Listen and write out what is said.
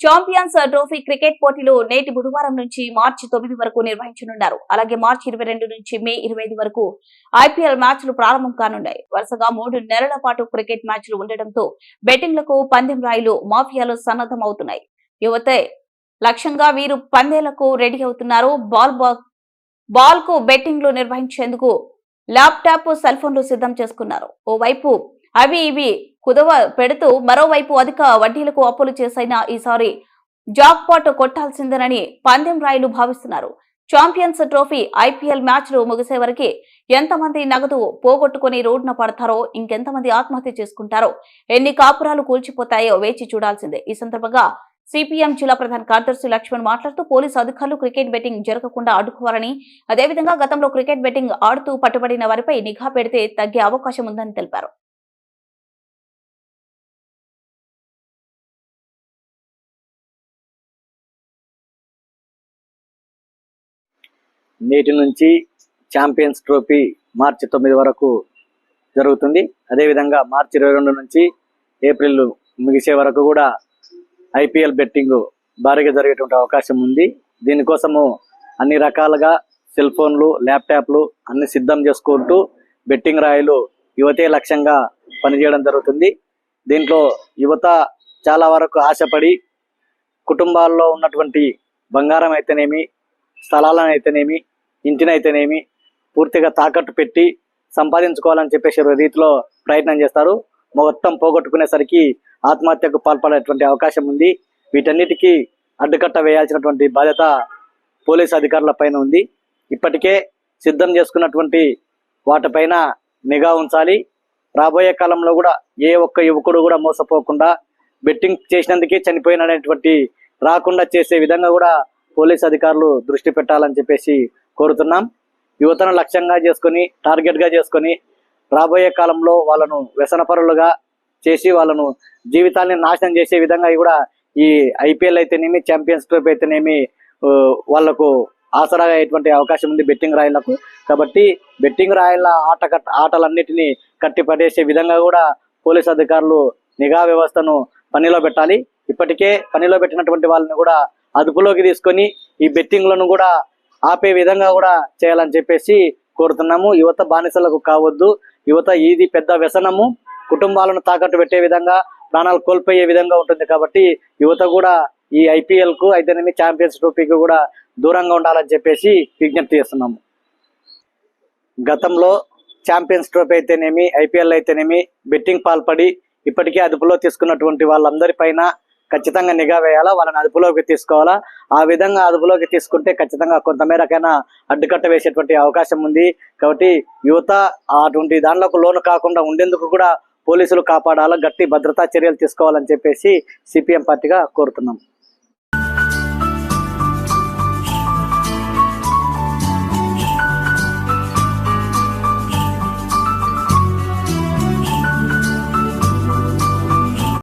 Champions trophy cricket పోటీలు నేటి బుధవారం నుంచి మార్చి తొమ్మిది వరకు నిర్వహించనున్నారు. అలాగే మార్చి ఇరవై రెండు నుంచి మే ఇరవై ఐదు వరకు ఐపీఎల్ మ్యాచ్లు ప్రారంభం కానున్నాయి. వరుసగా మూడు నెలల పాటు క్రికెట్ మ్యాచ్లు ఉండటంతో బెట్టింగ్లకు పందెం రాయిలు మాఫియాలు సన్నద్దమవుతున్నాయి యువతే లక్ష్యంగా వీరు పందేలకు రెడీ అవుతున్నారు. బాల్ బాల్కు బెట్టింగ్లు నిర్వహించేందుకు ల్యాప్టాప్ సెల్ ఫోన్లు సిద్ధం చేసుకున్నారు. ఓవైపు అవి ఇవి కుదవ పెడుతూ మరోవైపు అధిక వడ్డీలకు అప్పులు చేసైనా ఈసారి జాక్ పాట్ కొట్టాల్సిందేనని పందెం రాయులు భావిస్తున్నారు. ఛాంపియన్స్ ట్రోఫీ ఐపీఎల్ మ్యాచ్లు ముగిసే వరకు ఎంతమంది నగదు పోగొట్టుకుని రోడ్న పడతారో ఇంకెంతమంది ఆత్మహత్య చేసుకుంటారో ఎన్ని కాపురాలు కూల్చిపోతాయో వేచి చూడాల్సిందే. ఈ సందర్భంగా సిపిఎం జిల్లా ప్రధాన కార్యదర్శి లక్ష్మణ్ మాట్లాడుతూ పోలీసు అధికారులు క్రికెట్ బెట్టింగ్ జరగకుండా అడ్డుకోవాలని అదేవిధంగా గతంలో క్రికెట్ బెట్టింగ్ ఆడుతూ పట్టుబడిన వారిపై నిఘా పెడితే తగ్గే అవకాశం ఉందని తెలిపారు. నేటి నుంచి ఛాంపియన్స్ ట్రోఫీ మార్చి తొమ్మిది వరకు జరుగుతుంది. అదేవిధంగా మార్చి ఇరవై రెండు నుంచి ఏప్రిల్ ముగిసే వరకు కూడా ఐపీఎల్ బెట్టింగ్ భారీగా జరిగేటువంటి అవకాశం ఉంది. దీనికోసము అన్ని రకాలుగా సెల్ ఫోన్లు ల్యాప్టాప్లు అన్ని సిద్ధం చేసుకుంటూ బెట్టింగ్ రాయలు యువతే లక్ష్యంగా పనిచేయడం జరుగుతుంది. దీంట్లో యువత చాలా వరకు ఆశపడి కుటుంబాల్లో ఉన్నటువంటి బంగారం అయితేనేమి స్థలాలను అయితేనేమి ఇంటినైతేనేమి పూర్తిగా తాకట్టు పెట్టి సంపాదించుకోవాలని చెప్పేసి రీతిలో ప్రయత్నం చేస్తారు. మొత్తం పోగొట్టుకునేసరికి ఆత్మహత్యకు పాల్పడేటువంటి అవకాశం ఉంది. వీటన్నిటికీ అడ్డుకట్ట వేయాల్సినటువంటి బాధ్యత పోలీస్ అధికారుల పైన ఉంది. ఇప్పటికే సిద్ధం చేసుకున్నటువంటి వాటిపైన నిఘా ఉంచాలి. రాబోయే కాలంలో కూడా ఏ ఒక్క యువకుడు కూడా మోసపోకుండా బెట్టింగ్ చేసినందుకే చనిపోయినటువంటి రాకుండా చేసే విధంగా కూడా పోలీస్ అధికారులు దృష్టి పెట్టాలని చెప్పేసి కోరుతున్నాం. యువతను లక్ష్యంగా చేసుకొని టార్గెట్గా చేసుకొని రాబోయే కాలంలో వాళ్ళను వ్యసనపరులుగా చేసి వాళ్ళను జీవితాన్ని నాశనం చేసే విధంగా కూడా ఈ ఐపీఎల్ అయితేనేమి ఛాంపియన్స్ ట్రోఫీ అయితేనేమి వాళ్ళకు వాళ్ళకు ఆసరాగా అయ్యేటువంటి అవకాశం ఉంది బెట్టింగ్ రాయలకు. కాబట్టి బెట్టింగ్ రాయల ఆట కట్ ఆటలన్నిటినీ కట్టి పడేసే విధంగా కూడా పోలీస్ అధికారులు నిఘా వ్యవస్థను పనిలో పెట్టాలి. ఇప్పటికే పనిలో పెట్టినటువంటి వాళ్ళని కూడా అదుపులోకి తీసుకొని ఈ బెట్టింగ్లను కూడా ఆపే విధంగా కూడా చేయాలని చెప్పేసి కోరుతున్నాము. యువత బానిసలకు కావద్దు. యువత ఇది పెద్ద వ్యసనము. కుటుంబాలను తాకట్టు పెట్టే విధంగా ప్రాణాలు కోల్పోయే విధంగా ఉంటుంది కాబట్టి యువత కూడా ఈ ఐపీఎల్కు అయితేనేమి ఛాంపియన్స్ ట్రోఫీకి కూడా దూరంగా ఉండాలని చెప్పేసి విజ్ఞప్తి చేస్తున్నాము. గతంలో ఛాంపియన్స్ ట్రోఫీ అయితేనేమి ఐపీఎల్ అయితేనేమి బెట్టింగ్ పాల్పడి ఇప్పటికే అదుపులో తీసుకున్నటువంటి వాళ్ళందరిపైన ఖచ్చితంగా నిఘా వేయాలా? వాళ్ళని అదుపులోకి తీసుకోవాలా? ఆ విధంగా అదుపులోకి తీసుకుంటే ఖచ్చితంగా కొంతమేరకైనా అడ్డుకట్ట వేసేటువంటి అవకాశం ఉంది. కాబట్టి యువత అటువంటి దానిలోకి లోను కాకుండా ఉండేందుకు కూడా పోలీసులు కాపాడాలా? గట్టి భద్రతా చర్యలు తీసుకోవాలని చెప్పేసి సిపిఎం పార్టీగా కోరుతున్నాం.